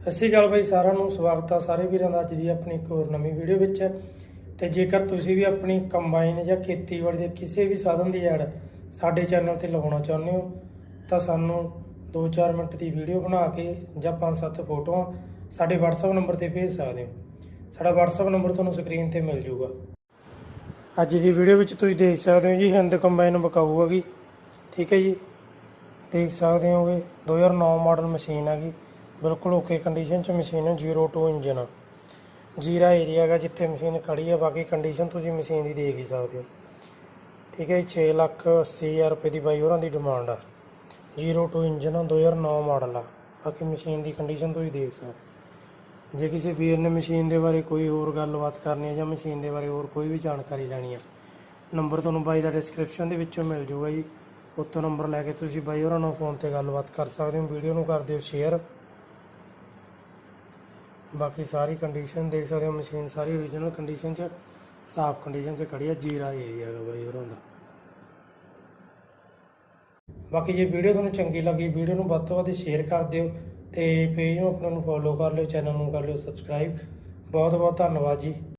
ਸਤਿ ਸ਼੍ਰੀ ਅਕਾਲ ਬਾਈ, ਸਾਰਿਆਂ ਨੂੰ ਸਵਾਗਤ ਆ ਸਾਰੇ ਵੀਰਾਂ ਦਾ ਅੱਜ ਦੀ ਆਪਣੀ ਇੱਕ ਹੋਰ ਨਵੀਂ ਵੀਡੀਓ ਵਿੱਚ। ਤੇ ਜੇਕਰ ਤੁਸੀਂ ਵੀ ਆਪਣੀ ਕੰਬਾਈਨ ਜਾਂ ਖੇਤੀਬਾੜੀ ਦੇ ਕਿਸੇ ਵੀ ਸਾਧਨ ਦੀ ਐਡ ਸਾਡੇ ਚੈਨਲ ਤੇ ਲਗਾਉਣਾ ਚਾਹੁੰਦੇ ਹੋ, ਤਾਂ ਸਾਨੂੰ 2-4 ਮਿੰਟ ਦੀ ਵੀਡੀਓ ਬਣਾ ਕੇ ਜਾਂ 5-7 ਫੋਟੋਆਂ ਸਾਡੇ WhatsApp ਨੰਬਰ ਤੇ ਭੇਜ ਸਕਦੇ ਹੋ। ਸਾਡਾ WhatsApp ਨੰਬਰ ਤੁਹਾਨੂੰ ਸਕਰੀਨ ਤੇ ਮਿਲ ਜਾਊਗਾ। ਅੱਜ ਦੀ ਵੀਡੀਓ ਵਿੱਚ ਤੁਸੀਂ ਦੇਖ ਸਕਦੇ ਹੋ ਜੀ, ਹਿੰਦ ਕੰਬਾਈਨ ਬਕਾਊ ਹੈਗੀ। ਠੀਕ ਹੈ ਜੀ। ਦੇਖ ਸਕਦੇ ਹੋਗੇ 2009 ਮਾਡਲ ਮਸ਼ੀਨ ਹੈਗੀ। ਬਿਲਕੁਲ ਓਕੇ ਕੰਡੀਸ਼ਨ ਚ ਮਸ਼ੀਨ ਹੈ 02 ਇੰਜਨ ਆ। ਜੀਰਾ ਏਰੀਆ ਹੈਗਾ ਜਿੱਥੇ ਮਸ਼ੀਨ ਖੜੀ ਆ, ਬਾਕੀ ਕੰਡੀਸ਼ਨ ਤੁਸੀਂ ਮਸ਼ੀਨ ਦੀ ਦੇਖ ਹੀ ਸਕਦੇ ਹੋ। ਠੀਕ ਹੈ ਜੀ 6 ਲੱਖ 80 ਹਜ਼ਾਰ ਰੁਪਏ ਦੀ ਬਾਈ ਹੋਰਾਂ ਦੀ ਡਿਮਾਂਡ ਆ। 02 ਇੰਜਨ ਆ 2009 ਮਾਡਲ ਆ। ਬਾਕੀ ਮਸ਼ੀਨ ਦੀ ਕੰਡੀਸ਼ਨ ਤੁਸੀਂ ਦੇਖ ਸਕਦੇ ਹੋ। ਜੇ ਕਿਸੇ ਵੀਰ ਨੇ ਮਸ਼ੀਨ ਦੇ ਬਾਰੇ ਕੋਈ ਹੋਰ ਗੱਲਬਾਤ ਕਰਨੀ ਹੈ ਜਾਂ ਮਸ਼ੀਨ ਦੇ ਬਾਰੇ ਹੋਰ ਕੋਈ ਵੀ ਜਾਣਕਾਰੀ ਲੈਣੀ ਆ, ਨੰਬਰ ਤੁਹਾਨੂੰ ਬਾਈ ਦਾ ਡਿਸਕ੍ਰਿਪਸ਼ਨ ਦੇ ਵਿੱਚੋਂ ਮਿਲ ਜਾਊਗਾ ਜੀ। ਉੱਥੋਂ ਨੰਬਰ ਲੈ ਕੇ ਤੁਸੀਂ ਬਾਈ ਹੋਰਾਂ ਨਾਲ ਫੋਨ ਤੇ ਗੱਲਬਾਤ ਕਰ ਸਕਦੇ ਹੋ। ਵੀਡੀਓ ਨੂੰ ਕਰ ਦਿਓ ਸ਼ੇਅਰ ਬਾਕੀ ਸਾਰੀ ਕੰਡੀਸ਼ਨ ਦੇਖ ਸਕਦੇ ਹੋ ਮਸ਼ੀਨ ਸਾਰੀ ਓਰੀਜਨਲ ਕੰਡੀਸ਼ਨ 'ਚ, ਸਾਫ਼ ਕੰਡੀਸ਼ਨ 'ਚ ਖੜੀ ਹੈ ਜੀਰਾ ਏਰੀਆ ਹੈਗਾ ਬਾਈ ਹੋਰਾਂ ਦਾ। ਬਾਕੀ ਜੇ ਵੀਡੀਓ ਤੁਹਾਨੂੰ ਚੰਗੀ ਲੱਗੀ ਵੀਡੀਓ ਨੂੰ ਵੱਧ ਤੋਂ ਵੱਧ ਸ਼ੇਅਰ ਕਰ ਦਿਓ ਤੇ ਪੇਜ ਨੂੰ ਆਪਣਾ ਨੂੰ ਫੋਲੋ ਕਰ ਲਿਓ ਚੈਨਲ ਨੂੰ ਕਰ ਲਿਓ ਸਬਸਕ੍ਰਾਈਬ ਬਹੁਤ ਬਹੁਤ ਧੰਨਵਾਦ ਜੀ।